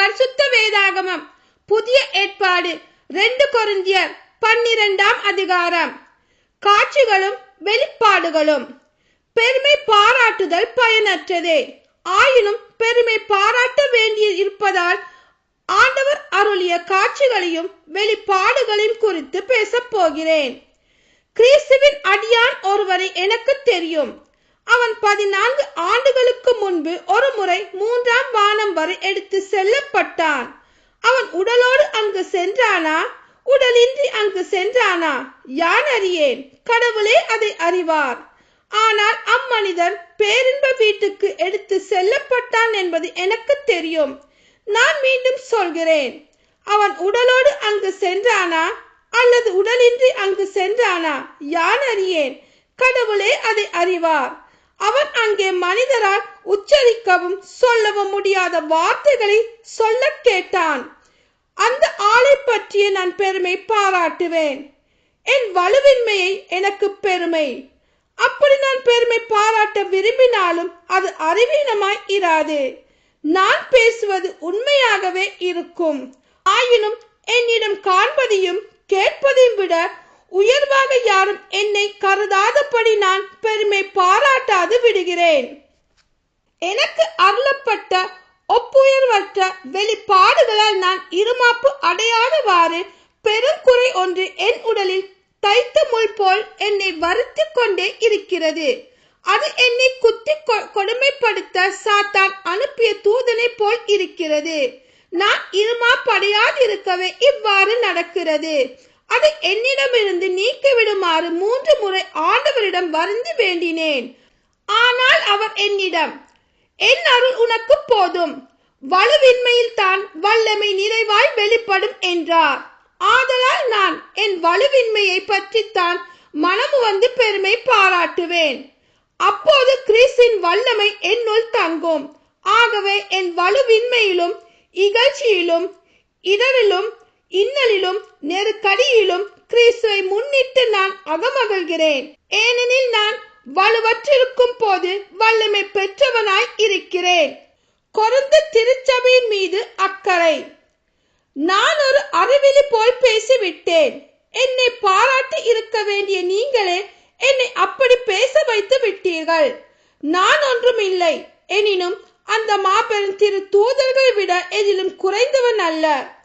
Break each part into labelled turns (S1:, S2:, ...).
S1: பரிசுத்த வேதாகமம். புதிய ஏற்பாடு. ரெண்டு கொருந்தியர் பன்னிரெண்டாம் அதிகாரம். காட்சிகளும் வெளிப்பாடுகளும். பெருமை பாராட்டுதல் பயனற்றதே. ஆயினும் பெருமை பாராட்ட வேண்டிய இருப்பதால் ஆண்டவர் அருளிய காட்சிகளையும் வெளிப்பாடுகளையும் குறித்து பேசப் போகிறேன். கிறிஸ்துவின் அடியான் ஒருவரை எனக்கு தெரியும். அவன் பதினான்கு ஆண்டுகளுக்கு முன்பு ஒரு முறை மூன்றாம் வானம் வரை எடுத்து செல்லப்பட்டான். அவன் உடலோடு அங்கு சென்றானா? உடலின்றி அங்கு சென்றானா? யான் அறியேன்? கடவுளே அதை அறிவார். ஆனால் அம்மனிதன் பேரின்ப வீட்டுக்கு எடுத்து செல்லப்பட்டான் என்பது எனக்கு தெரியும். நான் மீண்டும் சொல்கிறேன். அவன் உடலோடு அங்கு சென்றானா? அல்லது உடலின்றி அங்கு சென்றானா? யான் அறியேன்? கடவுளே அதை அறிவார். அவன் அங்கே மனிதரால் உச்சரிக்கவும் சொல்லவும் முடியாத வார்த்தைகளை சொல்ல கேட்டான். அந்த ஆளை பற்றிய நான் பெருமை பாராட்டுவேன். என் வலுவின்மையை எனக்கு பெருமை. அப்படி நான் பெருமை பாராட்ட விரும்பினாலும் அது அறிவீனமாய் இராது. நான் பேசுவது உண்மையாகவே இருக்கும். ஆயினும் என்னிடம் காண்பதையும் கேட்பதையும் விட உயர்வாக யாரும் என்னை கருதாதபடி நான் பெருமை பாராட்டாது விடுகிறேன். எனக்கு அருளப்பட்ட ஒப்புயர்வற்ற வெளிப்பாடுகளால் நான் இருமாப்பு அடையாதவாறு பெருங்குறை ஒன்று என் உடலில் தைத்த முள் போல் என்னை வருத்தி கொண்டே இருக்கிறது. அது என்னை குத்தி கொடுமைப்படுத்த சாத்தான் அனுப்பிய தூதனை போல் இருக்கிறது. நான் இருமாப்படையாதிருக்கவே இவ்வாறு நடக்கிறது. அதை என்னிடமிருந்து நீக்கிவிடுமாறு மூன்று முறை ஆண்டவரிடம் வருந்து வேண்டினேன். ஆனால் அவர் என்னிடம் என் அருள் உனக்கு போதும். வலுவின்மையில் தான் வல்லமை நிறைவாய் வெளிப்படும் என்றார். ஆதலால் நான் என் வலுவின்மையை பற்றித்தான் மனமு வந்து பெருமை பாராட்டுவேன். அப்போது கிறிஸ்தின் வல்லமை என்னுள் தங்கும். ஆகவே என் வலுவின்மையிலும் இகழ்ச்சியிலும் இடரிலும் இன்னலிலும் நெருக்கடியிலும் கிறிஸ்துவை முன்னிட்டு நான் அகமகிழ்கிறேன். ஏனெனில் நான் வலுவற்றிருக்கும் போது வல்லமை பெற்றவனாய் இருக்கிறேன். குறைந்த திருச்சபையின் மீது அக்கறை. நான் ஒரு அறிவிலி போல் பேசிவிட்டேன். என்னை பாராட்டி இருக்க வேண்டிய நீங்களே என்னை அப்படி பேச வைத்து விட்டீர்கள். நான் ஒன்றும் இல்லை. எனினும் அந்த மாபெரும் திரு தூதர்களை விட எதிலும் குறைந்தவன் அல்ல.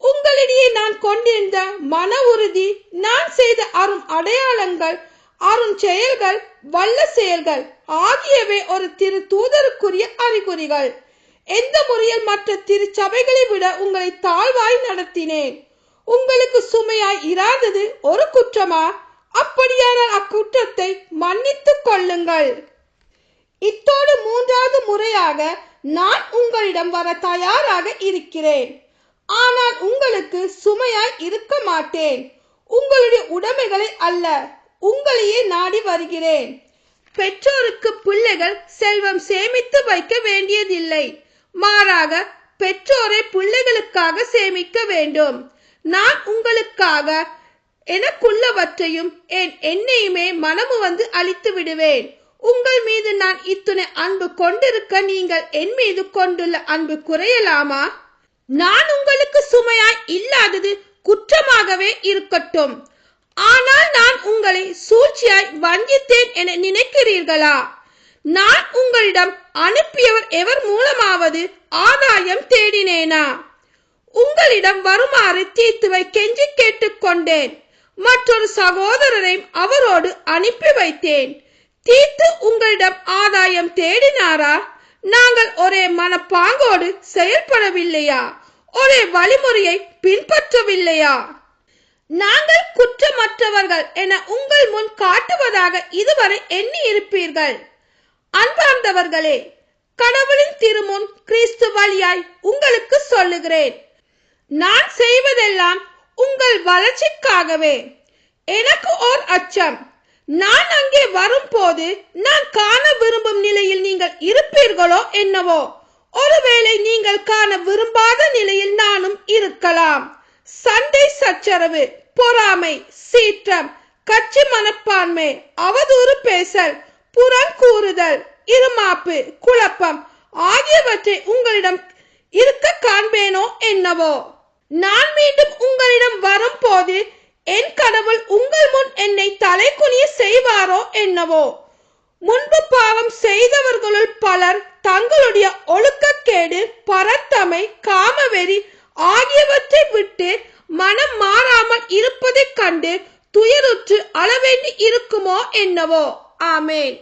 S1: உங்களிடையே நான் கொண்டிருந்த மன உறுதி நான் செய்த அரும் அடையாளங்கள் அரும் செயல்கள் வல்ல செயல்கள் ஆகியவை ஒரு திரு தூதருக்குரிய அறிகுறிகள். எந்த முறையில் மற்ற திருச்சபைகளை விட உங்களை தாழ்வாய் நடத்தினேன்? உங்களுக்கு சுமையாய் இராதது ஒரு குற்றமா? அப்படியானால் அக்குற்றத்தை மன்னித்துக் கொள்ளுங்கள். இத்தோடு மூன்றாவது முறையாக நான் உங்களிடம் வர தயாராக இருக்கிறேன். ஆனால் உங்களுக்கு சுமையாய் இருக்க மாட்டேன். உங்களுடைய உடைமைகளை அல்ல உங்களையே நாடி வருகிறேன். பெற்றோருக்கு பிள்ளைகள் செல்வம் சேமித்து வைக்க வேண்டியதில்லை. மாறாக பெற்றோரை பிள்ளைகளுக்காக சேமிக்க வேண்டும். நான் உங்களுக்காக எனக்குள்ளவற்றையும் என் என்னையுமே மனமு வந்து அழித்து விடுவேன். உங்கள் மீது நான் இத்துணை அன்பு கொண்டிருக்க நீங்கள் என் மீது கொண்டுள்ள அன்பு குறையலாமா? நான் உங்களுக்கு சுமையாய் இல்லாதது குற்றமாகவே இருக்கட்டும். ஆனால் நான் உங்களை சூழ்ச்சியாய் வஞ்சித்தேன் என நினைக்கிறீர்களா? நான் உங்களிடம் அனுப்பியவர் எவர் மூலமாவது ஆதாயம் தேடினேனா? உங்களிடம் வருமாறு தீத்துவை கெஞ்சி கேட்டுக்கொண்டேன் மற்றொரு சகோதரரை அவரோடு அனுப்பி வைத்தேன். தீத்து உங்களிடம் ஆதாயம் தேடினாரா? நாங்கள் ஒரே மனப்பாங்கோடு செயல்படவில்லையா? ஒரே வழிமுறையை பின்பற்றவில்லையா? நாங்கள் குற்றமற்றவர்கள் என உங்கள் முன் காட்டுவதாக இதுவரை எண்ணி இருப்பீர்கள் அன்பார்ந்தவர்களே கடவுளின் திருமுன் கிறிஸ்து வழியாய் உங்களுக்கு சொல்லுகிறேன். நான் செய்வதெல்லாம் உங்கள் வளர்ச்சிக்காகவே. எனக்கு ஓர் அச்சம். நான் அங்கே வரும்போது நான் காண விரும்பும் நிலையில் நீங்கள் இருப்பீர்களோ என்னவோ? ஒருவேளை நீங்கள் காண விரும்பாத நிலையில் நானும் இருக்கலாம். சண்டை சச்சரவு பொறாமை சீற்றம் கட்சி மனப்பான்மை அவதூறு பேசல் புறங்கூறுதல் இருமாப்பு குழப்பம் ஆகியவற்றை உங்களிடம் இருக்க காண்பேனோ என்னவோ? நான் மீண்டும் உங்களிடம் வரும்போது என் கடவுள் உங்கள் முன் என்னை தலை குனிய செய்வாரோ என்னவோ? முன்பு பாவம் செய்தவர்களுள் பலர் தங்களுடைய ஒழுக்கக்கேடு பரத்தமை காமவெறி ஆகியவற்றை விட்டு மனம் மாறாமல் இருப்பதைக் கண்டு துயருற்று அளவேண்டி இருக்குமோ என்னவோ? ஆமேன்.